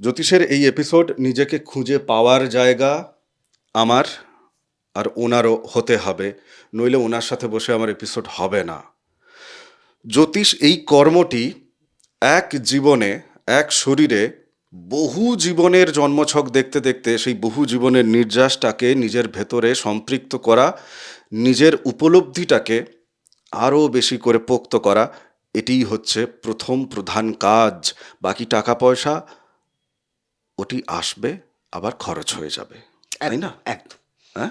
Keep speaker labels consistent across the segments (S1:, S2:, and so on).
S1: জ্যোতিষের এই এপিসোড নিজেকে খুঁজে পাওয়ার জায়গা আমার আর ওনারও হতে হবে, নইলে ওনার সাথে বসে আমার এপিসোড হবে না। জ্যোতিষ এই কর্মটি এক জীবনে, এক শরীরে বহু জীবনের জন্মছক দেখতে দেখতে সেই বহু জীবনের নির্যাসটাকে নিজের ভেতরে সম্পৃক্ত করা, নিজের উপলব্ধিটাকে আরও বেশি করে পোক্ত করা, এটিই হচ্ছে প্রথম প্রধান কাজ। বাকি টাকা পয়সা ওটি আসবে আবার খরচ হয়ে যাবে। তাই না?
S2: একদম।
S1: হ্যাঁ?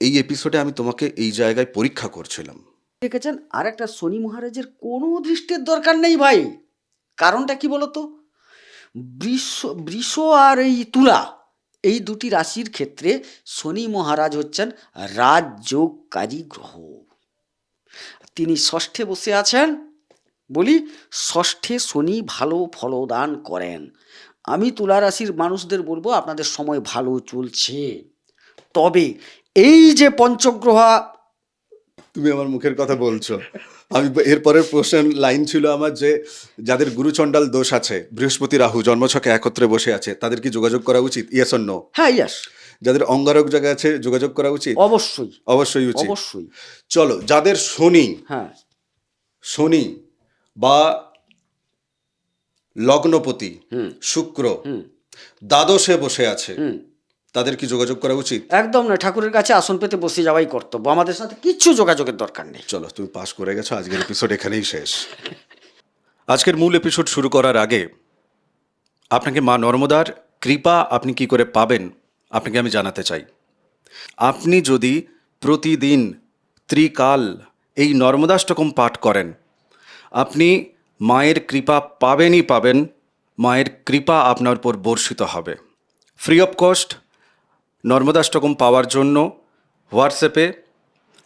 S1: এই এপিসোডে আমি তোমাকে এই জায়গায় পরীক্ষা করছিলাম।
S2: দেখেছেন? আর একটা শনি মহারাজের কোনো দৃষ্টির দরকার নেই ভাই। কারণটা কি বলতো? বৃষ বৃষ আর এই তুলা এই দুটি রাশির ক্ষেত্রে শনি মহারাজ হচ্ছেন রাজযোগকারী গ্রহ। তিনি ষষ্ঠে বসে আছেন। বলি ষষ্ঠে শনি ভালো ফলদান করেন। আমি তুলা রাশির মানুষদের বলব আপনাদের সময় ভালো চলছে। তবে এই যে পঞ্চগ্রহ
S1: তুমি আমার মুখের কথা বলছো। আমি এরপরের প্রশ্নের লাইন ছিল আমার যে যাদের গুরুচণ্ডাল দোষ আছে বৃহস্পতি রাহু জন্মছকে একত্রে বসে আছে তাদের কি যোগাযোগ করা উচিত? ইয়েস নো
S2: হ্যাঁ ইয়াস
S1: যাদের অঙ্গারক জায়গা আছে যোগাযোগ করা উচিত?
S2: অবশ্যই।
S1: অবশ্যই উচিত।
S2: অবশ্যই।
S1: চলো যাদের শনি
S2: হ্যাঁ।
S1: শনি বা লগ্নপতি শুক্র দ্বাদশে বসে আছে। তাদের কি যোগাযোগ করা উচিত?
S2: একদম না ঠাকুরের কাছে আসন পেতে বসে যাওয়াই কর্তব্য। আমাদের সাথে কিচ্ছু যোগাযোগের দরকার নেই।
S1: চলো তুমি পাস করে গেছো আজকের এপিসোড এখানেই শেষ। আজকের মূল এপিসোড শুরু করার আগে আপনাকে মা নর্মদার কৃপা আপনি কি করে পাবেন আপনাকে আমি জানাতে চাই। আপনি যদি প্রতিদিন ত্রিকাল এই নর্মদাষ্টকম পাঠ করেন আপনি মায়ের কৃপা পাবেনই পাবেন, মায়ের কৃপা আপনার উপর বর্ষিত হবে। ফ্রি অফ কস্ট নর্মদাষ্টকম পাওয়ার জন্য হোয়াটসঅ্যাপে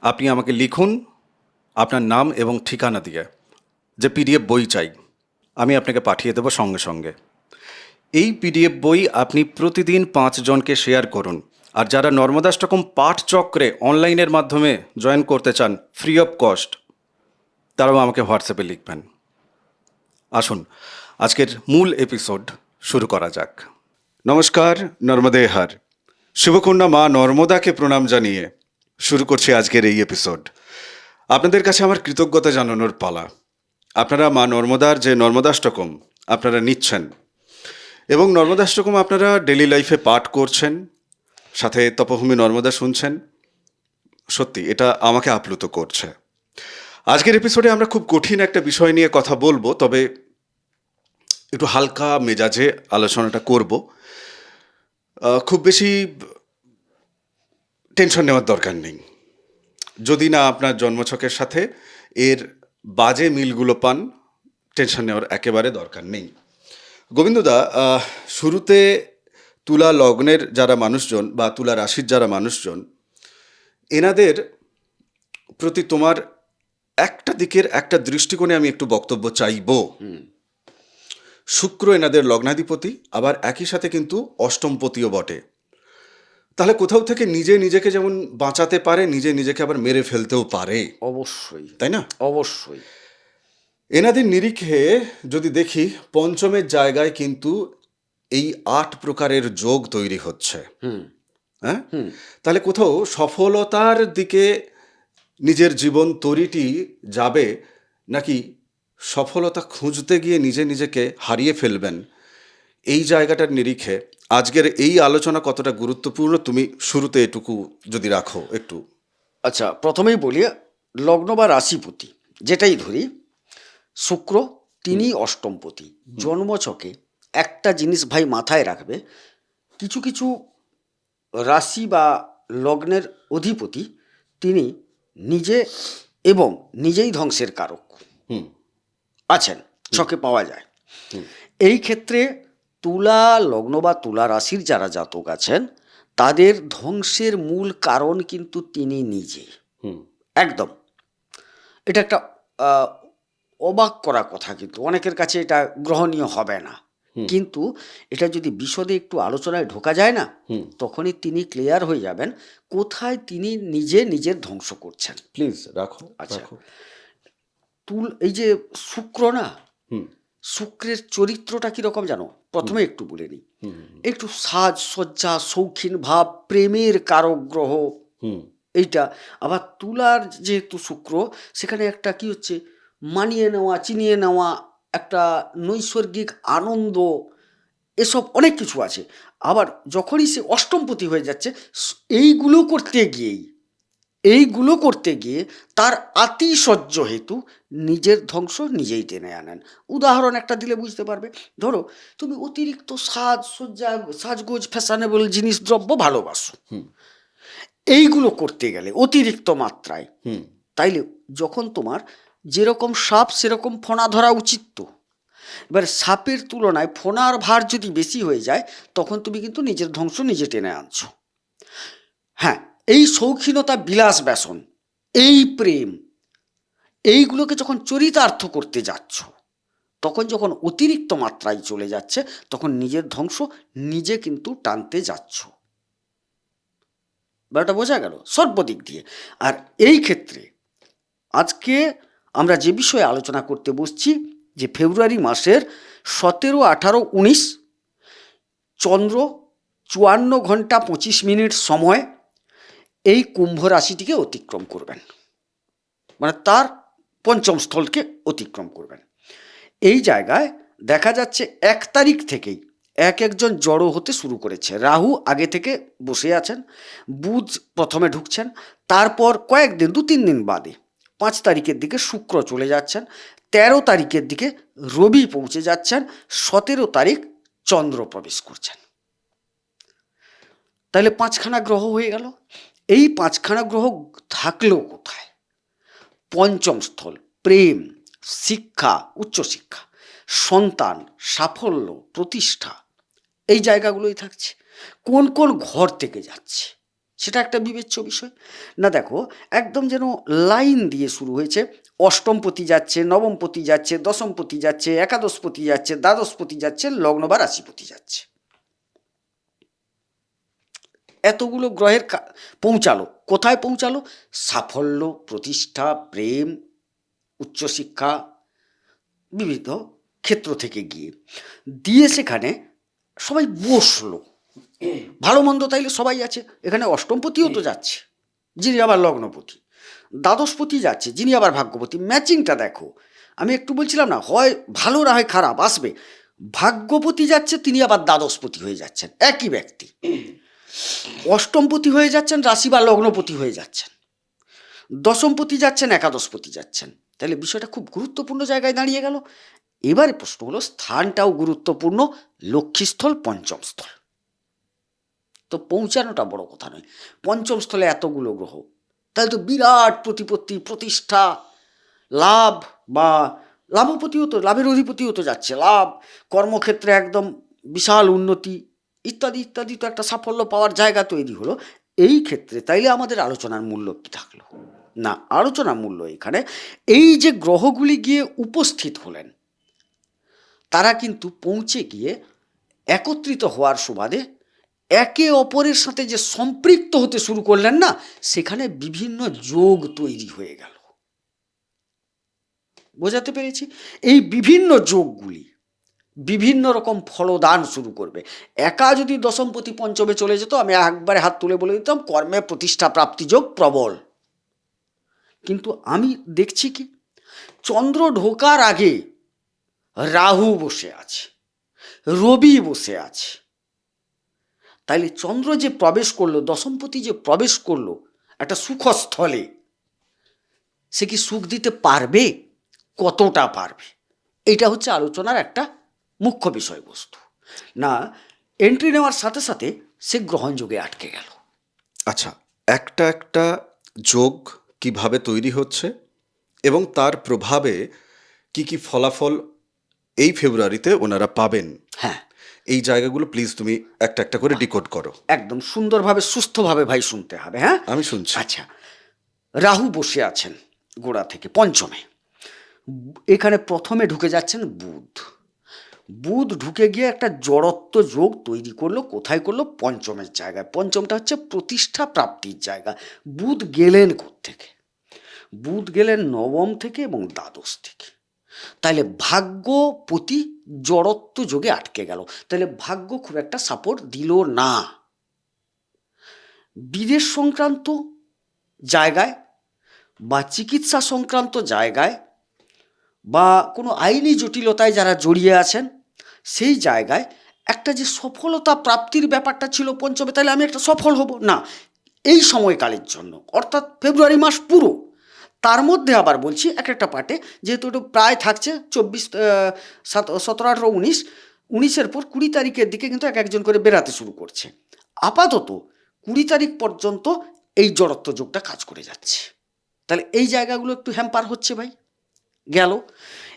S1: আপনি আমাকে লিখুন আপনার নাম এবং ঠিকানা দিয়ে, যে পিডিএফ বই চাই, আমি আপনাকে পাঠিয়ে দেবো সঙ্গে সঙ্গে। এই পিডিএফ বই আপনি প্রতিদিন পাঁচজনকে শেয়ার করুন, আর যারা নর্মদাষ্টকম পাঠ চক্রে অনলাইনের মাধ্যমে জয়েন করতে চান ফ্রি অফ কস্ট তারাও আমাকে হোয়াটসঅ্যাপে লিখবেন। আসুন, আজকের মূল এপিসোড শুরু করা যাক। নমস্কার, নর্মদে হার। শুভকন্যা মা নর্মদাকে প্রণাম জানিয়ে শুরু করছি আজকের এই এপিসোড আপনাদের কাছে আমার কৃতজ্ঞতা জানানোর পালা। আপনারা মা নর্মদার যে নর্মদাষ্টকম, আপনারা নিচ্ছেন। এবং নর্মদাষ্টকম আপনারা ডেলি লাইফে পাঠ করছেন, সাথে তপভূমি নর্মদা শুনছেন। সত্যি, এটা আমাকে আপ্লুত করছে। আজকের এপিসোডে আমরা খুব কঠিন একটা বিষয় নিয়ে কথা বলব, তবে একটু হালকা মেজাজে আলোচনাটা করব। খুব বেশি টেনশন নেওয়ার দরকার নেই। যদি না আপনার জন্মছকের সাথে এর বাজে মিলগুলো পান, টেনশন নেওয়ার একেবারে দরকার নেই। গোবিন্দদা শুরুতে তুলা লগ্নের যারা মানুষজন বা তুলা রাশির যারা মানুষজন, এনাদের প্রতি তোমার একটা দিকের একটা দৃষ্টিকোণে আমি একটু বক্তব্য চাইব। শুক্র এনাদের লগ্নাধিপতি আবার একই সাথে কিন্তু অষ্টমপতিও বটে। তাহলে কোথাও থেকে নিজে নিজেকে যেমন বাঁচাতে পারে নিজে নিজেকে আবার মেরে ফেলতেও পারে।
S2: অবশ্যই।
S1: তাই না?
S2: অবশ্যই।
S1: এনাদের নিরিখে যদি দেখি পঞ্চমের জায়গায় কিন্তু এই আট প্রকারের যোগ তৈরি হচ্ছে। হ্যাঁ? তাহলে কোথাও সফলতার দিকে নিজের জীবন তরিটি যাবে নাকি সফলতা খুঁজতে গিয়ে নিজে নিজেকে হারিয়ে ফেলবেন। এই জায়গাটার নিরিখে আজকের এই আলোচনা কতটা গুরুত্বপূর্ণ তুমি শুরুতে এটুকু যদি রাখো একটু।
S2: আচ্ছা প্রথমেই বলি লগ্ন বা রাশিপতি যেটাই ধরি শুক্র তিনি অষ্টমপতি জন্মছকে একটা জিনিস ভাই মাথায় রাখবে কিছু কিছু রাশি বা লগ্নের অধিপতি তিনি নিজে এবং নিজেই ধ্বংসের কারক।
S1: হুম।
S2: আছেন ছকে পাওয়া যায়। এই ক্ষেত্রে তুলা লগ্ন বা তুলা রাশির যারা জাতক আছেন তাদের ধ্বংসের মূল কারণ কিন্তু তিনি নিজে।
S1: হুম।
S2: একদম। এটা একটা অবাক করা কথা কিন্তু অনেকের কাছে এটা গ্রহণীয় হবে না। কিন্তু এটা যদি বিশদে একটু আলোচনায় ঢোকা যায় না তখনই তিনি ক্লিয়ার হয়ে যাবেন কোথায় তিনি নিজে নিজের ধ্বংস করছেন।
S1: প্লিজ রাখো
S2: আচ্ছা। তুল এই যে শুক্র না? শুক্রের চরিত্রটা কীরকম জানো? প্রথমে একটু বলে নিই। একটু সাজ সজ্জা শৌখিন ভাব প্রেমের কারক গ্রহ।
S1: হুম।
S2: এইটা। আবার তুলার যেহেতু শুক্র সেখানে একটা কি হচ্ছে? মানিয়ে নেওয়া চিনিয়ে নেওয়া একটা নৈসর্গিক আনন্দ এসব অনেক কিছু আছে। আবার যখনই সে অষ্টমপতি হয়ে যাচ্ছে এইগুলো করতে গিয়েই এইগুলো করতে গিয়ে তার আতিশয্য হেতু নিজের ধ্বংস নিজেই টেনে আনেন। উদাহরণ একটা দিলে বুঝতে পারবে। ধরো তুমি অতিরিক্ত সাজ সজ্জা সাজগোজ ফ্যাশনেবল জিনিস দ্রব্য ভালোবাসো।
S1: হুম।
S2: এইগুলো করতে গেলে অতিরিক্ত মাত্রায় তাইলে যখন তোমার যেরকম সাপ সেরকম ফোনা ধরা উচিত তো। এবার সাপের তুলনায় ফোনার ভার যদি বেশি হয়ে যায় তখন তুমি কিন্তু নিজের ধ্বংস নিজে টেনে আনছো। হ্যাঁ এই শৌখিনতা বিলাস ব্যাসন, এই প্রেম, এইগুলোকে যখন চরিতার্থ করতে যাচ্ছ, তখন যখন অতিরিক্ত মাত্রায় চলে যাচ্ছে, তখন নিজের ধ্বংস নিজে কিন্তু টানতে যাচ্ছ। ব্যাপারটা বোঝা গেল? সর্বদিক দিয়ে। আর এই ক্ষেত্রে আজকে আমরা যে বিষয়ে আলোচনা করতে বসছি, যে ফেব্রুয়ারি মাসের সতেরো, আঠারো, উনিশ, চন্দ্র, চুয়ান্ন ঘণ্টা পঁচিশ মিনিট সময় এই কুম্ভ রাশিটিকে অতিক্রম করবেন। মানে তার পঞ্চম স্থলকে অতিক্রম করবেন। এই জায়গায় দেখা যাচ্ছে এক তারিখ থেকেই এক একজন জড়ো হতে শুরু করেছে। রাহু আগে থেকে বসে আছেন, বুধ প্রথমে ঢুকছেন, তারপর কয়েকদিন দু তিন দিন বাদে পাঁচ তারিখের দিকে শুক্র চলে যাচ্ছেন, তেরো তারিখের দিকে রবি পৌঁছে যাচ্ছেন, সতেরো তারিখ চন্দ্র প্রবেশ করছেন। তাহলে পাঁচখানা গ্রহ হয়ে গেল। এই পাঁচখানা গ্রহ থাকলেও কোথায়? পঞ্চম স্থল, প্রেম, শিক্ষা, উচ্চশিক্ষা, সন্তান, সাফল্য, প্রতিষ্ঠা, এই জায়গাগুলোই থাকছে। কোন কোন ঘর থেকে যাচ্ছে? সেটা একটা বিবেচ্য বিষয়। না দেখো, একদম যেন লাইন দিয়ে শুরু হয়েছে। অষ্টমপতি যাচ্ছে, নবমপতি যাচ্ছে, দশমপতি যাচ্ছে, একাদশপতি যাচ্ছে, দ্বাদশপতি যাচ্ছে, লগ্ন বা রাশিপতি যাচ্ছে। এতগুলো গ্রহের পৌঁছালো। কোথায় পৌঁছালো? সাফল্য, প্রতিষ্ঠা, প্রেম, উচ্চশিক্ষা বিবিধ ক্ষেত্র থেকে গিয়ে। দিয়ে সেখানে সবাই বসল। ভালো মন্দ তাইলে সবাই আছে। এখানে অষ্টমপতিও তো যাচ্ছে, যিনি আবার লগ্নপতি। দ্বাদশপতি যাচ্ছে, যিনি আবার ভাগ্যপতি। ম্যাচিংটা দেখো। আমি একটু বলছিলাম না, হয় ভালো না হয় খারাপ, আসবে। ভাগ্যপতি যাচ্ছে, তিনি আবার দ্বাদশপতি হয়ে যাচ্ছেন। একই ব্যক্তি। অষ্টমপতি হয়ে যাচ্ছেন, রাশি বা লগ্নপতি হয়ে যাচ্ছেন। দশমপতি যাচ্ছেন, একাদশপতি যাচ্ছেন। তাহলে বিষয়টা খুব গুরুত্বপূর্ণ জায়গায় দাঁড়িয়ে গেল। এবারে প্রশ্ন হলো, স্থানটাও গুরুত্বপূর্ণ, লক্ষ্মীস্থল, পঞ্চমস্থল। তো পৌঁছানোটা বড় কথা নয়। পঞ্চম স্থলে এতগুলো গ্রহ। তাহলে তো বিরাট প্রতিপত্তি, প্রতিষ্ঠা, লাভ বা লাভপতিও তো, লাভের অধিপতিও তো যাচ্ছে। লাভ, কর্মক্ষেত্রে একদম বিশাল উন্নতি ইত্যাদি ইত্যাদি তো একটা সাফল্য পাওয়ার জায়গা তৈরি হলো। এই ক্ষেত্রে তাইলে আমাদের আলোচনার মূল্য কি থাকল? না, আলোচনার মূল্য এখানে এই যে গ্রহগুলি গিয়ে উপস্থিত হলেন, তারা কিন্তু পৌঁছে গিয়ে একত্রিত হওয়ার সুবাদে একে অপরের সাথে যে সম্পৃক্ত হতে শুরু করলেন না, সেখানে বিভিন্ন যোগ তৈরি হয়ে গেল। বোঝাতে পেরেছি? এই বিভিন্ন যোগগুলি বিভিন্ন রকম ফলদান শুরু করবে। একা যদি দশমপতি পঞ্চমে চলে যেত, আমি একবারে হাত তুলে বলে দিতাম, কর্মে প্রতিষ্ঠা প্রাপ্তিযোগ প্রবল। কিন্তু আমি দেখছি কি? চন্দ্র ঢোকার আগে রাহু বসে আছে, রবি বসে আছে। তাইলে চন্দ্র যে প্রবেশ করল, দশমপতি যে প্রবেশ করল, একটা সুখস্থলে, সে কি সুখ দিতে পারবে? কতটা পারবে? এটা হচ্ছে আলোচনার একটা মুখ্য বিষয়বস্তু। না এন্ট্রি নেওয়ার সাথে সাথে সে গ্রহণযোগে আটকে গেল।
S1: আচ্ছা একটা একটা যোগ কীভাবে তৈরি হচ্ছে এবং তার প্রভাবে কি কি ফলাফল এই ফেব্রুয়ারিতে ওনারা পাবেন?
S2: হ্যাঁ।
S1: এই জায়গাগুলো প্লিজ তুমি একটা একটা করে ডিকোড করো।
S2: একদম সুন্দরভাবে সুস্থভাবে ভাই শুনতে হবে হ্যাঁ?
S1: আমি শুনছি।
S2: আচ্ছা রাহু বসে আছেন গোড়া থেকে পঞ্চমে। এখানে প্রথমে ঢুকে যাচ্ছেন বুধ। বুধ ঢুকে গিয়ে একটা জড়ত্ব যোগ তৈরি করল, কোথায় করল? পঞ্চমের জায়গায়। পঞ্চমটা হচ্ছে প্রতিষ্ঠা প্রাপ্তির জায়গা। বুধ গেলেন থেকে বুধ গেলেন নবম থেকে এবং দ্বাদশ থেকে। তাহলে ভাগ্যপতি জড়ত্ব যোগে আটকে গেল। তাহলে ভাগ্য খুব একটা সাপোর্ট দিল না। বিদেশ সংক্রান্ত জায়গায় বা চিকিৎসা সংক্রান্ত জায়গায় বা কোনো আইনি জটিলতায় যারা জড়িয়ে আছেন, সেই জায়গায় একটা যে সফলতা প্রাপ্তির ব্যাপারটা ছিল পঞ্চমে, তাহলে আমি একটা সফল হব। না, এই সময়কালের জন্য, অর্থাৎ ফেব্রুয়ারি মাস পুরো। তার মধ্যে আবার বলছি এক একটা পার্টে, যেহেতু একটু প্রায় থাকছে, চব্বিশ সাত, সতেরো, আঠেরো, উনিশ, উনিশের পর কুড়ি তারিখের দিকে কিন্তু এক একজন করে বেরাতে শুরু করছে। আপাতত কুড়ি তারিখ পর্যন্ত এই জড়ত্ব যোগটা কাজ করে যাচ্ছে। তাহলে এই জায়গাগুলো একটু হ্যাম্পার হচ্ছে ভাই। গেল।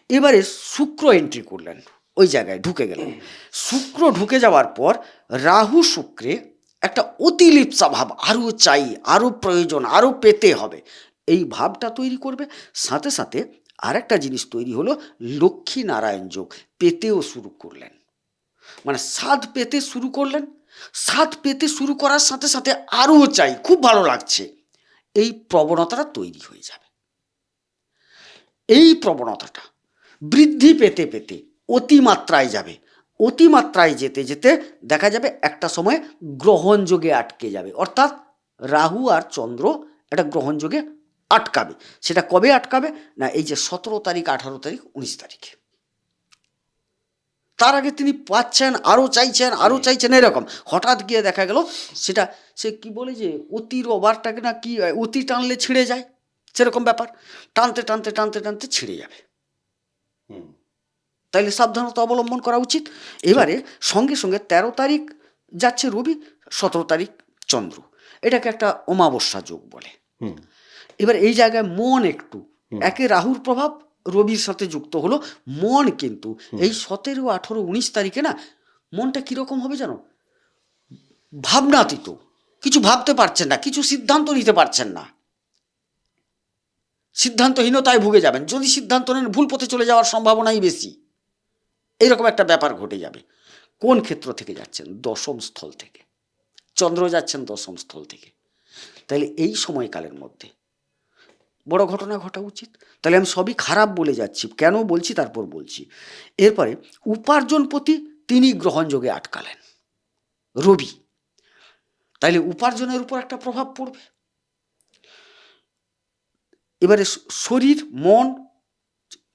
S2: এবারে শুক্র এন্ট্রি করলেন। ওই জায়গায় ঢুকে গেলেন। শুক্র ঢুকে যাওয়ার পর রাহু শুক্রে একটা অতিলিপ্সা ভাব আরও চাই আরও প্রয়োজন আরও পেতে হবে। এই ভাবটা তৈরি করবে। সাথে সাথে আরেকটা জিনিস তৈরি হলো, লক্ষ্মী নারায়ণ যোগ, পেতেও শুরু করলেন। মানে স্বাদ পেতে শুরু করলেন। স্বাদ পেতে শুরু করার সাথে সাথে আরও চাই, খুব ভালো লাগছে। এই প্রবণতাটা তৈরি হয়ে যাবে। এই প্রবণতাটা বৃদ্ধি পেতে পেতে অতিমাত্রায় যাবে। অতিমাত্রায় যেতে যেতে দেখা যাবে একটা সময় গ্রহণযোগে আটকে যাবে। অর্থাৎ রাহু আর চন্দ্র একটা গ্রহণযোগে আটকাবে। সেটা কবে আটকাবে? না এই যে সতেরো তারিখ আঠারো তারিখ উনিশ তারিখে। তার আগে তিনি পাচ্ছেন আরও চাইছেন আরও চাইছেন এরকম। হঠাৎ গিয়ে দেখা গেল সেটা সে কি বলে যে অতির ওভারটাকে না কি অতি টানলে ছিঁড়ে যায়। সেরকম ব্যাপার টানতে টানতে টানতে টানতে ছিঁড়ে যাবে। তাইলে সাবধানতা অবলম্বন করা উচিত। এবারে সঙ্গে সঙ্গে তেরো তারিখ যাচ্ছে রবি সতেরো তারিখ চন্দ্র। এটাকে একটা অমাবস্যা যোগ বলে।
S1: হুম।
S2: এবার এই জায়গায় মন একটু। একে রাহুর প্রভাব রবির সাথে যুক্ত হলো। মন কিন্তু এই সতেরো আঠেরো উনিশ তারিখে না মনটা কীরকম হবে জানো? ভাবনাতীত। কিছু ভাবতে পারছেন না কিছু সিদ্ধান্ত নিতে পারছেন না। সিদ্ধান্তহীনতায় ভুগে যাবেন। যদি সিদ্ধান্ত নেন, ভুল পথে চলে যাওয়ার সম্ভাবনাই বেশি। এইরকম একটা ব্যাপার ঘটে যাবে। কোন ক্ষেত্র থেকে যাচ্ছেন? দশম স্থল থেকে। চন্দ্র যাচ্ছেন দশম স্থল থেকে। তাহলে এই সময়কালের মধ্যে বড় ঘটনা ঘটা উচিত। তাহলে আমি সবই খারাপ বলে যাচ্ছি। কেন বলছি? তারপর বলছি। এরপরে উপার্জনপতি তিনি গ্রহণযোগে আটকালেন। রবি। তাইলে উপার্জনের উপর একটা প্রভাব পড়বে। এবারে শরীর, মন,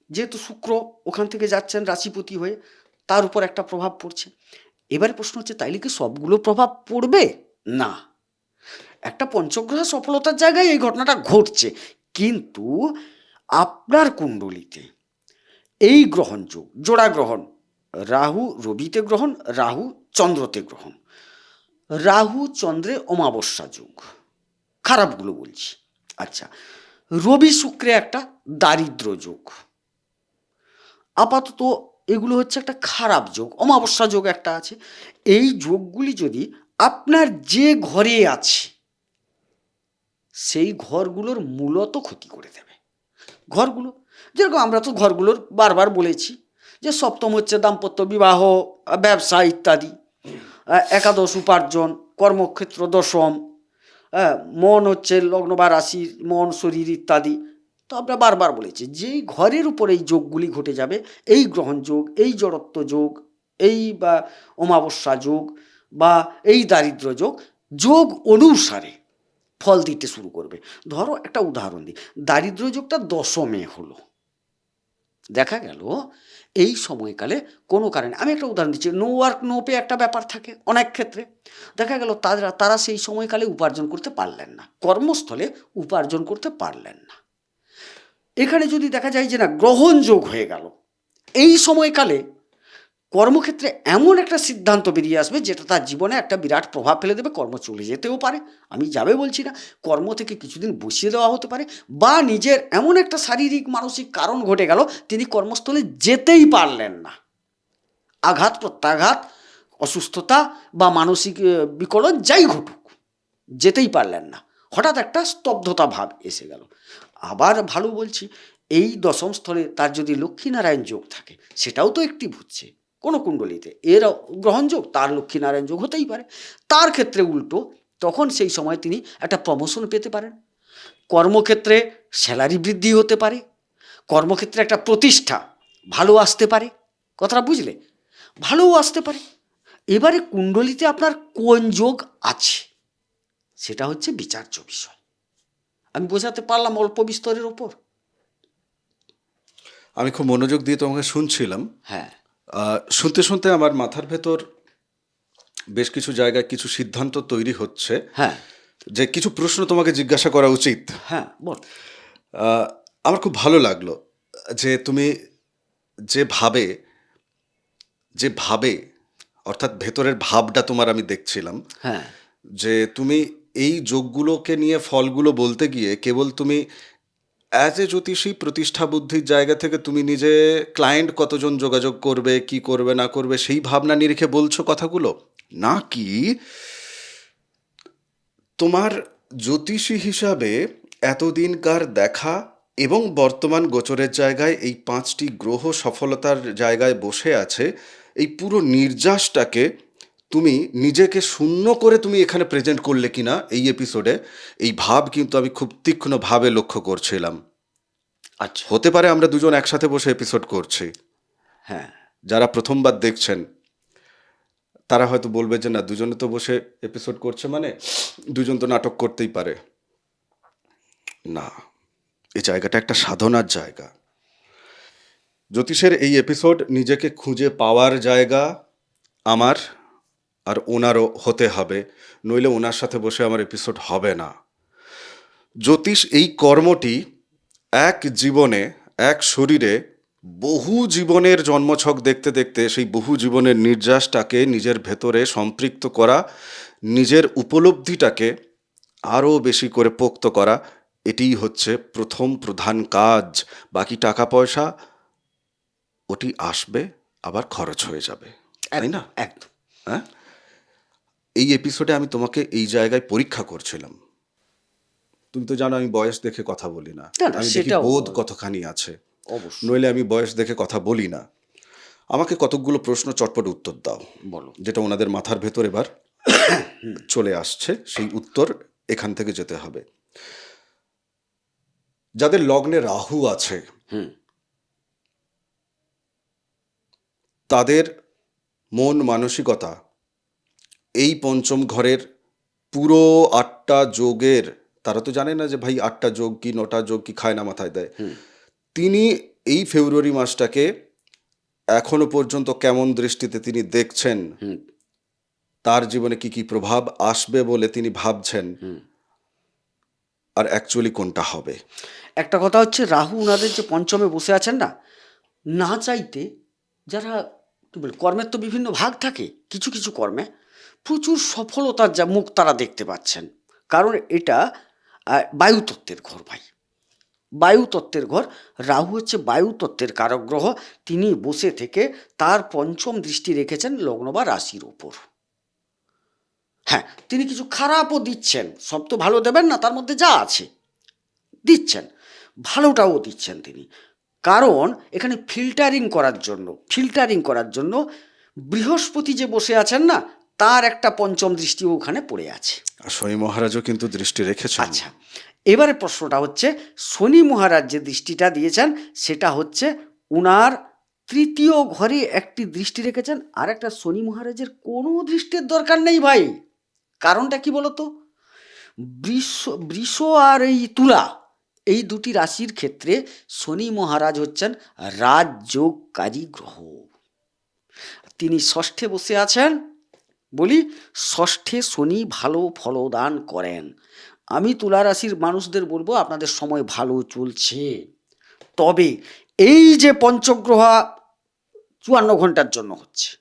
S2: যেহেতু শুক্র ওখান থেকে যাচ্ছেন রাশিপতি হয়ে, তার উপর একটা প্রভাব পড়ছে। এবারে প্রশ্ন হচ্ছে, তাইলে কি সবগুলো প্রভাব পড়বে? না। একটা পঞ্চগ্রহ সফলতার জায়গায় এই ঘটনাটা ঘটছে। কিন্তু আপনার কুণ্ডলিতে এই গ্রহণ যোগ, জোড়া গ্রহণ, রাহু রবিতে গ্রহণ, রাহু চন্দ্রতে গ্রহণ, রাহু চন্দ্রে অমাবস্যা যোগ, খারাপগুলো বলছি। আচ্ছা রবি শুক্রে একটা দারিদ্র যোগ। আপাতত এগুলো হচ্ছে একটা খারাপ যোগ, অমাবস্যা যোগ একটা আছে। এই যোগগুলি যদি আপনার যে ঘরে আছে, সেই ঘরগুলোর মূলত ক্ষতি করে দেবে। ঘরগুলো, যেরকম আমরা তো ঘরগুলোর বারবার বলেছি যে সপ্তম হচ্ছে দাম্পত্য বিবাহ, ব্যবসা ইত্যাদি একাদশ উপার্জন, কর্মক্ষেত্র দশম মন হচ্ছে লগ্ন বা রাশি, মন, শরীর ইত্যাদি। তো আমরা বারবার বলেছি, যেই ঘরের উপর এই যোগগুলি ঘটে যাবে, এই গ্রহণ যোগ, এই জড়ত্ব যোগ, এই বা অমাবস্যা যোগ বা এই দারিদ্র যোগ যোগ অনুসারে ফল দিতে শুরু করবে। ধরো একটা উদাহরণ দিই, দারিদ্র যোগটা দশমে হলো। দেখা গেল, এই সময়কালে কোনো কারণে, আমি একটা উদাহরণ দিচ্ছি নো ওয়ার্ক নো পে একটা ব্যাপার থাকে অনেক ক্ষেত্রে। দেখা গেল তারা তারা সেই সময়কালে উপার্জন করতে পারলেন না, কর্মস্থলে উপার্জন করতে পারলেন না। এখানে যদি দেখা যায় যে না গ্রহণযোগ হয়ে গেল, এই সময়কালে কর্মক্ষেত্রে এমন একটা সিদ্ধান্ত বেরিয়ে আসবে যেটা তার জীবনে একটা বিরাট প্রভাব ফেলে দেবে, কর্ম চলে যেতেও পারে। আমি যাবে বলছি না, কর্ম থেকে কিছুদিন বসিয়ে দেওয়া হতে পারে বা নিজের এমন একটা শারীরিক, মানসিক কারণ ঘটে গেল, তিনি কর্মস্থলে যেতেই পারলেন না। আঘাত, প্রত্যাঘাত, অসুস্থতা বা মানসিক বিকলন যাই ঘটুক, যেতেই পারলেন না। হঠাৎ একটা স্তব্ধতা ভাব এসে গেল। আবার ভালো বলছি, এই দশম স্থলে তার যদি লক্ষ্মীনারায়ণ যোগ থাকে, সেটাও তো একটি হচ্ছে কোনো কুণ্ডলিতে। এর গ্রহণযোগ তার লক্ষ্মীনারায়ণ যোগ হতেই পারে। তার ক্ষেত্রে উল্টো তখন সেই সময় তিনি একটা প্রমোশন পেতে পারেন। কর্মক্ষেত্রে স্যালারি বৃদ্ধি হতে পারে। কর্মক্ষেত্রে একটা প্রতিষ্ঠা ভালো আসতে পারে। কথাটা বুঝলে? ভালোও আসতে পারে। এবারে কুণ্ডলিতে আপনার কোন যোগ আছে? সেটা হচ্ছে বিচার্য বিষয়। আমি বোঝাতে পারলাম অল্প বিস্তরের ওপর?
S1: আমি খুব মনোযোগ দিয়ে তোমাকে শুনছিলাম।
S2: হ্যাঁ।
S1: শুনতে শুনতে আমার মাথার ভেতর বেশ কিছু জায়গায় কিছু সিদ্ধান্ত তৈরি হচ্ছে।
S2: হ্যাঁ।
S1: যে কিছু প্রশ্ন তোমাকে জিজ্ঞাসা করা উচিত।
S2: হ্যাঁ বল।
S1: আমার খুব ভালো লাগল যে তুমি যে ভাবে যে ভাবে অর্থাৎ ভেতরের ভাবটা তোমার আমি দেখছিলাম।
S2: হ্যাঁ।
S1: যে তুমি এই যোগগুলোকে নিয়ে ফলগুলো বলতে গিয়ে কেবল তুমি অ্যাজ এ জ্যোতিষী, প্রতিষ্ঠা বুদ্ধির জায়গা থেকে তুমি নিজে ক্লায়েন্ট কতজন যোগাযোগ করবে, কি করবে, না করবে, সেই ভাবনা নিরিখে বলছো কথাগুলো? নাকি তোমার জ্যোতিষী হিসাবে এতদিনকার দেখা এবং বর্তমান গোচরের জায়গায় এই পাঁচটি গ্রহ সফলতার জায়গায় বসে আছে, এই পুরো নির্যাসটাকে তুমি নিজেকে শূন্য করে তুমি এখানে প্রেজেন্ট করলে কিনা এই এপিসোডে এই ভাব কিন্তু আমি খুব তীক্ষ্ণভাবে লক্ষ্য করছিলাম।
S2: আচ্ছা।
S1: হতে পারে আমরা দুজন একসাথে বসে এপিসোড করছি।
S2: হ্যাঁ।
S1: যারা প্রথমবার দেখছেন তারা হয়তো বলবে যে না দুজনে তো বসে এপিসোড করছে মানে দুজন তো নাটক করতেই পারে। না এই জায়গাটা একটা সাধনার জায়গা। জ্যোতিষের এই এপিসোড নিজেকে খুঁজে পাওয়ার জায়গা আমার আর ওনারও হতে হবে নইলে ওনার সাথে বসে আমার এপিসোড হবে না। জ্যোতিষ এই কর্মটি এক জীবনে এক শরীরে বহু জীবনের জন্মছক দেখতে দেখতে সেই বহু জীবনের নির্যাসটাকে নিজের ভেতরে সম্পৃক্ত করা নিজের উপলব্ধিটাকে আরও বেশি করে পোক্ত করা এটিই হচ্ছে প্রথম প্রধান কাজ। বাকি টাকা পয়সা ওটি আসবে আবার খরচ হয়ে যাবে। তাই না?
S2: একদম।
S1: হ্যাঁ? এই এপিসোডে আমি তোমাকে এই জায়গায় পরীক্ষা করছিলাম। তুমি তো জানো আমি বয়স দেখে কথা বলি না। আমি দেখি বোধ কতখানি আছে।
S2: অবশ্যই।
S1: নইলে আমি বয়স দেখে কথা বলি না। আমাকে কতকগুলো প্রশ্ন চটপট উত্তর দাও।
S2: বলো।
S1: যেটা ওনাদের মাথার ভেতর এবার চলে আসছে সেই উত্তর এখান থেকে যেতে হবে। যাদের লগ্নে রাহু আছে তাদের মন মানসিকতা এই পঞ্চম ঘরের পুরো আটটা যোগের তারা তো জানে না যে ভাই আটটা যোগ কি নটা যোগ কি খায় না মাথায় দেয়। তিনি এই ফেব্রুয়ারি মাসটাকে এখনও পর্যন্ত কেমন দৃষ্টিতে তিনি দেখছেন তার জীবনে কি কি প্রভাব আসবে বলে তিনি ভাবছেন আর অ্যাকচুয়ালি কোনটা হবে?
S2: একটা কথা হচ্ছে রাহু ওনাদের যে পঞ্চমে বসে আছেন না না চাইতে যারা কি বলে কর্মের তো বিভিন্ন ভাগ থাকে কিছু কিছু কর্মে প্রচুর সফলতার যা মুখ তারা দেখতে পাচ্ছেন। কারণ এটা বায়ুতত্ত্বের ঘর ভাই। বায়ুতত্ত্বের ঘর, রাহু হচ্ছে বায়ুতত্ত্বের কারক গ্রহ তিনি বসে থেকে তার পঞ্চম দৃষ্টি রেখেছেন লগ্ন বা রাশির ওপর হ্যাঁ তিনি কিছু খারাপও দিচ্ছেন। সব তো ভালো দেবেন না, তার মধ্যে যা আছে, দিচ্ছেন। ভালোটাও দিচ্ছেন তিনি। কারণ এখানে ফিল্টারিং করার জন্য, ফিল্টারিং করার জন্য বৃহস্পতি যে বসে আছেন না তার একটা পঞ্চম দৃষ্টি ওখানে পড়ে আছে।
S1: আর শনি মহারাজও কিন্তু দৃষ্টি রেখেছেন।
S2: আচ্ছা এবারে প্রশ্নটা হচ্ছে শনি মহারাজ যে দৃষ্টিটা দিয়েছেন সেটা হচ্ছে উনার তৃতীয় ঘরে একটি দৃষ্টি রেখেছেন আর একটা শনি মহারাজের কোনো দৃষ্টির দরকার নেই ভাই। কারণটা কি বলতো? বৃষ বৃষ আর এই তুলা এই দুটি রাশির ক্ষেত্রে শনি মহারাজ হচ্ছেন রাজযোগকারী গ্রহ। তিনি ষষ্ঠে বসে আছেন বলি, ষষ্ঠে শনি ভালো ফলদান করেন। আমি তুলা রাশির মানুষদের বলব, আপনাদের সময় ভালো চলছে। তবে এই যে পঞ্চগ্রহ চুয়ান্ন ঘণ্টার জন্য হচ্ছে,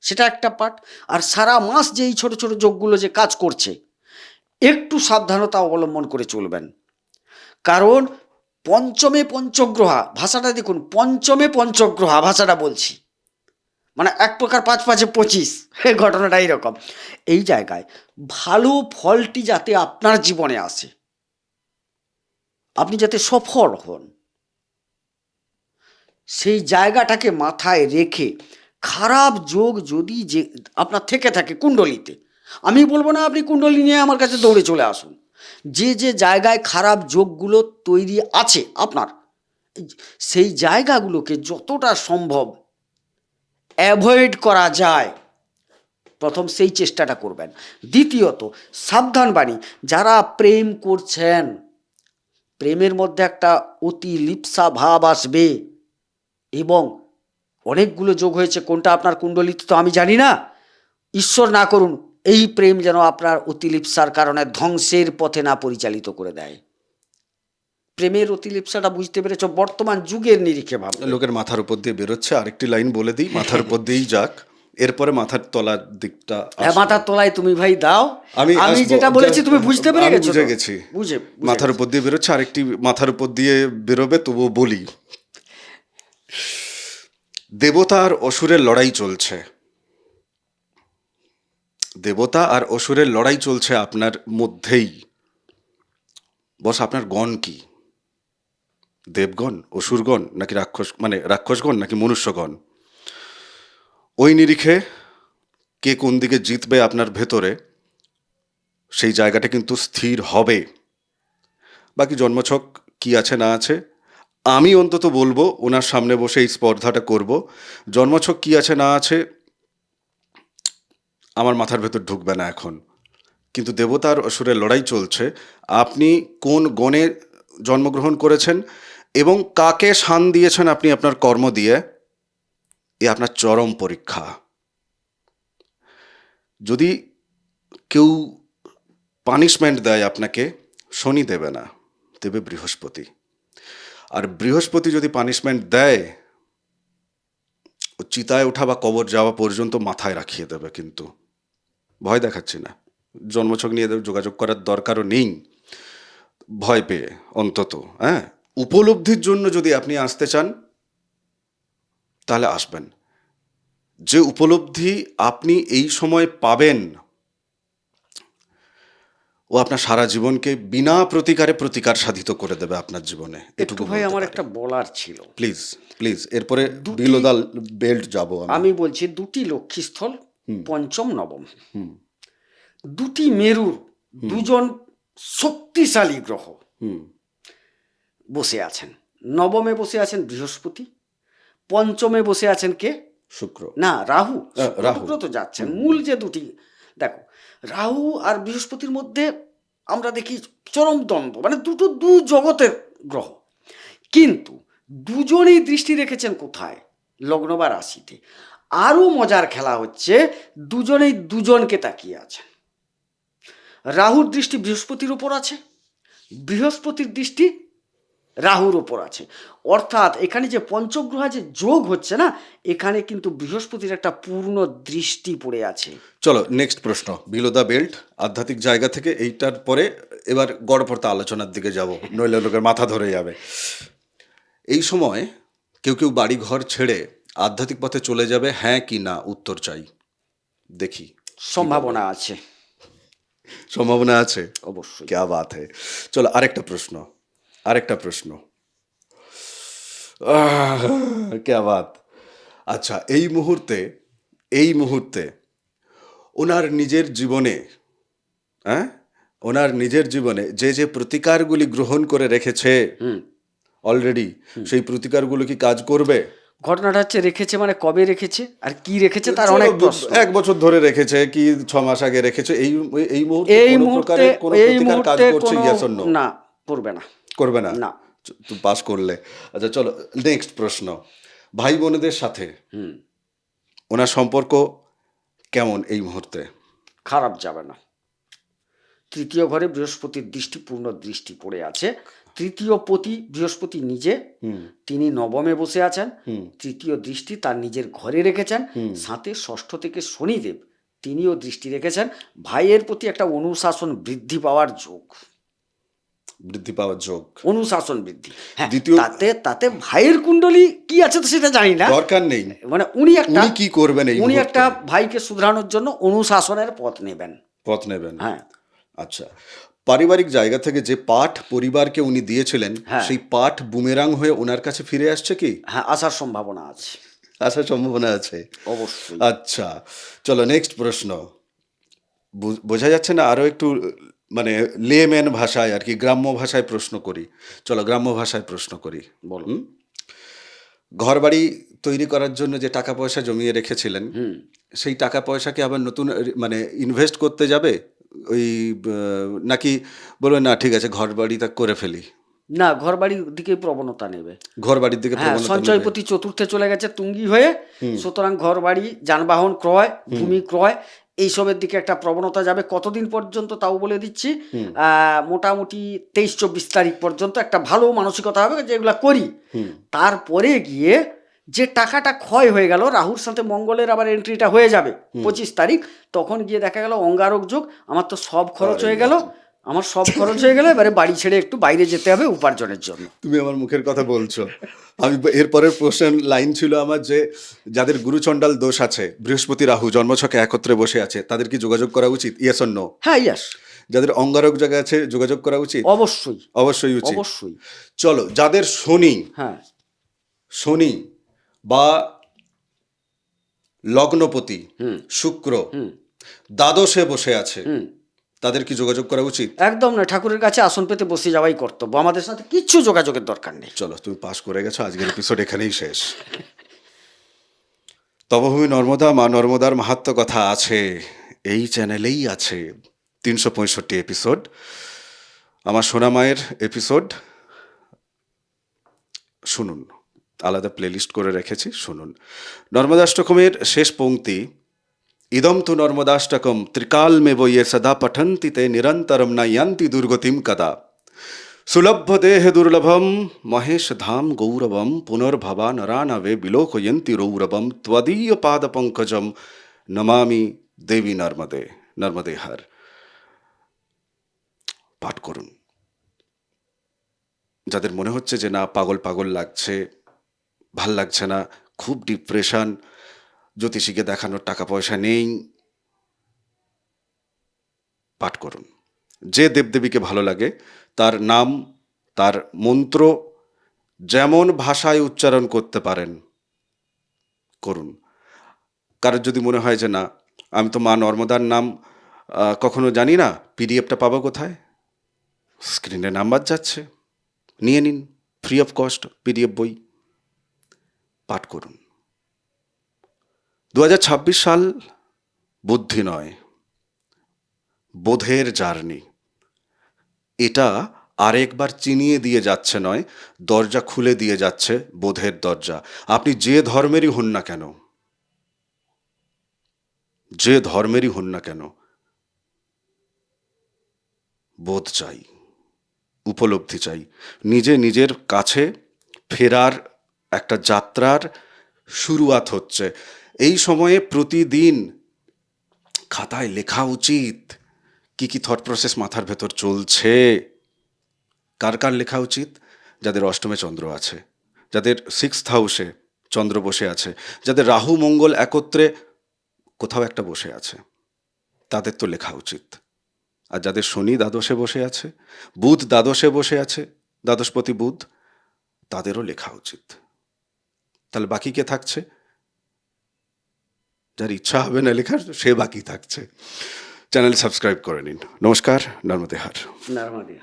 S2: সেটা একটা পার্ট আর সারা মাস যে এই ছোট ছোট যোগগুলো যে কাজ করছে, একটু সাবধানতা অবলম্বন করে চলবেন। কারণ পঞ্চমে পঞ্চগ্রহা, ভাষাটা দেখুন, পঞ্চমে পঞ্চগ্রহা ভাষাটা বলছি। মানে এক প্রকার পাঁচ পাঁচে পঁচিশ। ঘটনাটা এইরকম এই জায়গায় ভালো ফলটি যাতে আপনার জীবনে আসে, আপনি যাতে সফল হন, সেই জায়গাটাকে মাথায় রেখে খারাপ যোগ যদি যে আপনার থেকে থাকে কুণ্ডলিতে, আমি বলব না আপনি কুণ্ডলি নিয়ে আমার কাছে দৌড়ে চলে আসুন। যে যে জায়গায় খারাপ যোগগুলো তৈরি আছে আপনার সেই জায়গাগুলোকে যতটা সম্ভব অ্যাভয়েড করা যায়। প্রথম সেই চেষ্টাটা করবেন। দ্বিতীয়ত সাবধান বাণী যারা প্রেম করছেন, প্রেমের মধ্যে একটা অতি লিপ্সা ভাব আসবে এবং অনেকগুলো যোগ হয়েছে। কোনটা আপনার কুণ্ডলিতে তো আমি জানি না। ঈশ্বর না করুন, এই প্রেম যেন আপনার অতিলিপ্সার কারণে ধ্বংসের পথে না পরিচালিত করে দেয়। প্রেমের অতিলিপ্সাটা বুঝতে পেরেছ বর্তমান যুগের নিরিখে ভাব।
S1: লোকের মাথার উপর দিয়ে বেরোচ্ছে আরেকটি লাইন বলে দিই মাথার উপর দিয়েই যাক। এরপরে মাথার তলার দিকটা
S2: হ্যাঁ মাথার তলায় তুমি ভাই দাও।
S1: আমি
S2: আমি যেটা বলেছি তুমি বুঝতে পেরে গেছো
S1: বুঝে গেছি।
S2: বুঝে
S1: মাথার উপর দিয়ে বেরোচ্ছে আরেকটি মাথার উপর দিয়ে বেরোবে তবুও বলি। দেবতা আর অসুরের লড়াই চলছে। দেবতা আর অসুরের লড়াই চলছে আপনার মধ্যেই। বস আপনার গণ কি? দেবগণ অসুরগণ নাকি রাক্ষস মানে রাক্ষসগণ নাকি মনুষ্যগণ? ওই নিরিখে কে কোন দিকে জিতবে আপনার ভেতরে, সেই জায়গাটা কিন্তু স্থির হবে। বাকি জন্মছক কি আছে না আছে, আমি অন্তত বলব, ওনার সামনে বসে এই স্পর্ধাটা করব। জন্মছক কি আছে না আছে, আমার মাথার ভেতর ঢুকবে না এখন। কিন্তু দেবতার অসুরের লড়াই চলছে। আপনি কোন গণে জন্মগ্রহণ করেছেন এবং কাকে শান দিয়েছেন আপনি আপনার কর্ম দিয়ে? এ আপনার চরম পরীক্ষা। যদি কেউ পানিশমেন্ট দেয় আপনাকে, শনি দেবে না, দেবে বৃহস্পতি। আর বৃহস্পতি যদি পানিশমেন্ট দেয়, ও চিতায় ওঠা বা কবর যাওয়া পর্যন্ত মাথায় রাখিয়ে দেবে কিন্তু। ভয় দেখাচ্ছি না। জন্মছক নিয়ে যোগাযোগ করার দরকারও নেই। ভয় পেয়ে, অন্তত হ্যাঁ? উপলব্ধির জন্য যদি আপনি আসতে চান তাহলে আসবেন। যে উপলব্ধি আপনি এই সময় পাবেন ও আপনার সারা জীবনকে বিনা প্রতিকারে প্রতিকার সাধিত করে দেবে আপনার জীবনে।
S2: এটুকু ভাই আমার একটা বলার ছিল।
S1: প্লিজ প্লিজ এরপরে বিলো দা বেল্ট যাব আমি।
S2: বলছি দুটি লক্ষ্মীস্থল পঞ্চম নবম। দুটি মেরুর দুজন শক্তিশালী গ্রহ।
S1: হুম।
S2: বসে আছেন। নবমে বসে আছেন বৃহস্পতি পঞ্চমে বসে আছেন কে?
S1: শুক্র।
S2: না রাহু। শুক্র তো যাচ্ছেন। মূল যে দুটি দেখো রাহু আর বৃহস্পতির মধ্যে আমরা দেখি চরম দ্বন্দ্ব মানে দুটো দু জগতের গ্রহ। কিন্তু দুজনেই দৃষ্টি রেখেছেন কোথায়? লগ্ন বা রাশিতে। আরও মজার খেলা হচ্ছে দুজনেই দুজনকে তাকিয়ে আছেন। রাহুর দৃষ্টি বৃহস্পতির উপর আছে বৃহস্পতির দৃষ্টি রাহুর ওপর আছে। অর্থাৎ এখানে যে পঞ্চগ্রহ যে যোগ হচ্ছে না এখানে কিন্তু বৃহস্পতির একটা পূর্ণ দৃষ্টি পড়ে আছে।
S1: চলো নেক্সট প্রশ্ন। বিলোদা দ্য বেল্ট আধ্যাত্মিক জায়গা থেকে এইটার পরে এবার গড়পড়তা আলোচনার দিকে যাব। নইলে লোকের মাথা ধরে যাবে। এই সময় কেউ কেউ বাড়ি ঘর ছেড়ে আধ্যাত্মিক পথে চলে যাবে হ্যাঁ কি না উত্তর চাই। দেখি।
S2: সম্ভাবনা আছে।
S1: সম্ভাবনা আছে?
S2: অবশ্যই।
S1: কে বাত হে চলো আরেকটা প্রশ্ন। আরেকটা প্রশ্ন। ক্যাবাত আচ্ছা এই মুহূর্তে এই মুহূর্তে ওনার নিজের জীবনে হ্যাঁ? ওনার নিজের জীবনে যে যে প্রতিকারগুলি গ্রহণ করে রেখেছে অলরেডি সেই প্রতিকারগুলো কি কাজ করবে?
S2: ঘটনাটা হচ্ছে রেখেছে মানে কবে রেখেছে? আর কি রেখেছে তার অনেক
S1: এক বছর ধরে রেখেছে কি ছ মাস আগে রেখেছে এই এই মুহূর্তে
S2: এই মুহূর্তে
S1: কোনো প্রতিকার কাজ করছে
S2: না করবে না।
S1: করবে না?
S2: না।
S1: পাস করলে। আচ্ছা চলো নেক্সট প্রশ্ন। ভাই বোনেদের সাথে ওনার সম্পর্ক কেমন এই মুহূর্তে?
S2: খারাপ যাবে না। তৃতীয় ঘরে বৃহস্পতির দৃষ্টি পূর্ণ দৃষ্টি পড়ে আছে। তৃতীয় পতি বৃহস্পতি নিজে। তিনি নবমে বসে আছেন। তৃতীয় দৃষ্টি তার নিজের ঘরে রেখেছেন। সাথে ষষ্ঠ থেকে শনিদেব তিনিও দৃষ্টি রেখেছেন। ভাইয়ের প্রতি একটা অনুশাসন বৃদ্ধি পাওয়ার যোগ।
S1: বৃদ্ধি পাওয়ার যোগ।
S2: অনুশাসন বৃদ্ধি। হ্যাঁ
S1: দ্বিতীয়-
S2: তাতে তাতে ভাইয়ের কুণ্ডলী কি আছে তো সেটা জানি না।
S1: দরকার নেই।
S2: মানে উনি একটা
S1: উনি কি করবেন এই
S2: উনি একটা ভাইকে শুধরানোর জন্য অনুশাসনের পথ নেবেন।
S1: পথ নেবেন।
S2: হ্যাঁ।
S1: আচ্ছা। পারিবারিক জায়গা থেকে যে পাঠ পরিবারকে উনি দিয়েছিলেন
S2: হ্যাঁ।
S1: সেই পাঠ বুমেরাং হয়ে ওনার কাছে ফিরে আসছে কি?
S2: হ্যাঁ আসার সম্ভাবনা আছে।
S1: আসার সম্ভাবনা আছে?
S2: অবশ্যই।
S1: আচ্ছা। চলো নেক্সট প্রশ্ন। বোঝা যাচ্ছে না আরও একটু মানে লেম্যান ভাষায় আর কি গ্রাম্য ভাষায় প্রশ্ন করি। চলো গ্রাম্য ভাষায় প্রশ্ন করি
S2: বলো।
S1: হুম? ঘরবাড়ি তৈরি করার জন্য যে টাকা পয়সা জমিয়ে রেখেছিলেন সেই টাকা পয়সাকে আবার নতুন মানে ইনভেস্ট করতে যাবে? ওই নাকি বলবে না ঠিক আছে ঘর বাড়িটা করে ফেলি
S2: না ঘর বাড়ির দিকে প্রবণতা নেবে।
S1: ঘর বাড়ির দিকে
S2: হ্যাঁ সঞ্চয়পতি চতুর্থে চলে গেছে তুঙ্গি হয়ে। সুতরাং ঘর বাড়ি যানবাহন ক্রয় ভূমি ক্রয় এইসবের দিকে একটা প্রবণতা যাবে। কতদিন পর্যন্ত তাও বলে দিচ্ছি। মোটামুটি তেইশ চব্বিশ তারিখ পর্যন্ত একটা ভালো মানসিকতা হবে যেগুলা করি। তারপরে গিয়ে যে টাকাটা ক্ষয় হয়ে গেল রাহুর সাথে মঙ্গলের আবার এন্ট্রিটা হয়ে যাবে পঁচিশ তারিখ তখন গিয়ে দেখা গেল অঙ্গারক যোগ আমার তো সব খরচ হয়ে গেল। আমার সব খরচ হয়ে গেল এবারে বাড়ি ছেড়ে একটু বাইরে যেতে হবে উপার্জনের জন্য।
S1: তুমি আমার মুখের কথা বলছো। আমি এরপরের প্রশ্ন লাইন ছিল আমার যে যাদের গুরুচণ্ডাল দোষ আছে বৃহস্পতি রাহু জন্মছকে একত্রে বসে আছে তাদের কি যোগাযোগ করা উচিত? ইয়েস অন্য
S2: হ্যাঁ ইয়াস
S1: যাদের অঙ্গারক জায়গা আছে যোগাযোগ করা উচিত?
S2: অবশ্যই।
S1: অবশ্যই উচিত।
S2: অবশ্যই।
S1: চলো যাদের শনি
S2: হ্যাঁ।
S1: শনি বা লগ্নপতি
S2: হুম।
S1: শুক্র দ্বাদশে বসে আছে
S2: হুম।
S1: তাদের কি যোগাযোগ করা উচিত?
S2: একদম না ঠাকুরের কাছে আসন পেতে বসে যাওয়াই কর্তব্য। আমাদের সাথে কিচ্ছু যোগাযোগের দরকার নেই।
S1: চলো তুমি পাস করে গেছো আজকের এপিসোড এখানেই শেষ। তবভূমি নর্মদা মা নর্মদার মাহাত্ম কথা আছে এই চ্যানেলেই আছে তিনশো পঁয়ষট্টি এপিসোড আমার সোনা মায়ের এপিসোড শুনুন আলাদা প্লেলিস্ট করে রেখেছি শুনুন। নর্মদাষ্টকমের শেষ পংক্তি ইদম তু নর্মদাষ্টকম ত্রিকাল মে বইয়ে সদা পঠন্তি তে নিরন্তরম না ইয়ান্তি দুর্গতিম কদা সুলভ্য দেহ দুর্লভম মহেশ ধাম গৌরবম পুনর্ভবা নরানবে বিলোকয়ন্তি রৌরবম ত্বদীয় পাদ পঙ্কজম নমামি দেবী নর্মদে নর্মদে হার পাঠ করুন। যাদের মনে হচ্ছে যে না, পাগল পাগল লাগছে, ভালো লাগছে না, খুব ডিপ্রেশন জ্যোতিষীকে দেখানোর টাকা পয়সা নেই। পাঠ করুন। যে দেবদেবীকে ভালো লাগে, তার নাম, তার মন্ত্র যেমন ভাষায় উচ্চারণ করতে পারেন, করুন। কারোর যদি মনে হয় যে, না, আমি তো মা নর্মদার নাম কখনো জানি না, পিডিএফটা পাবো কোথায়? স্ক্রিনে নাম্বার যাচ্ছে। নিয়ে নিন, ফ্রি অফ কস্ট, পিডিএফ বই। পাঠ করুন। দু হাজার ছাব্বিশ সাল বুদ্ধি নয়, বোধের জার্নি। এটা আরেকবার চিনিয়ে দিয়ে যাচ্ছে নয়, দরজা খুলে দিয়ে যাচ্ছে বোধের দরজা। আপনি যে ধর্মেরই হন না কেন, যে ধর্মেরই হন না কেন, বোধ চাই, উপলব্ধি চাই। নিজে নিজের কাছে ফেরার একটা যাত্রার শুরুয়াত হচ্ছে। এই সময়ে প্রতিদিন খাতায় লেখা উচিত। কি কি থট প্রসেস মাথার ভেতর চলছে? কার কার লেখা উচিত? যাদের অষ্টমে চন্দ্র আছে, যাদের সিক্স হাউসে চন্দ্র বসে আছে, যাদের রাহু, মঙ্গল একত্রে কোথাও একটা বসে আছে, তাদের তো লেখা উচিত। আর যাদের শনি দ্বাদশে বসে আছে, বুধ দ্বাদশে বসে আছে, দ্বাদশপতি বুধ, তাদেরও লেখা উচিত। তাহলে বাকি কে থাকছে? যার ইচ্ছা হবে না লেখার, সে বাকি থাকছে। চ্যানেল সাবস্ক্রাইব করে নিন। নমস্কার, নর্মদে হার।
S2: নর্মাদি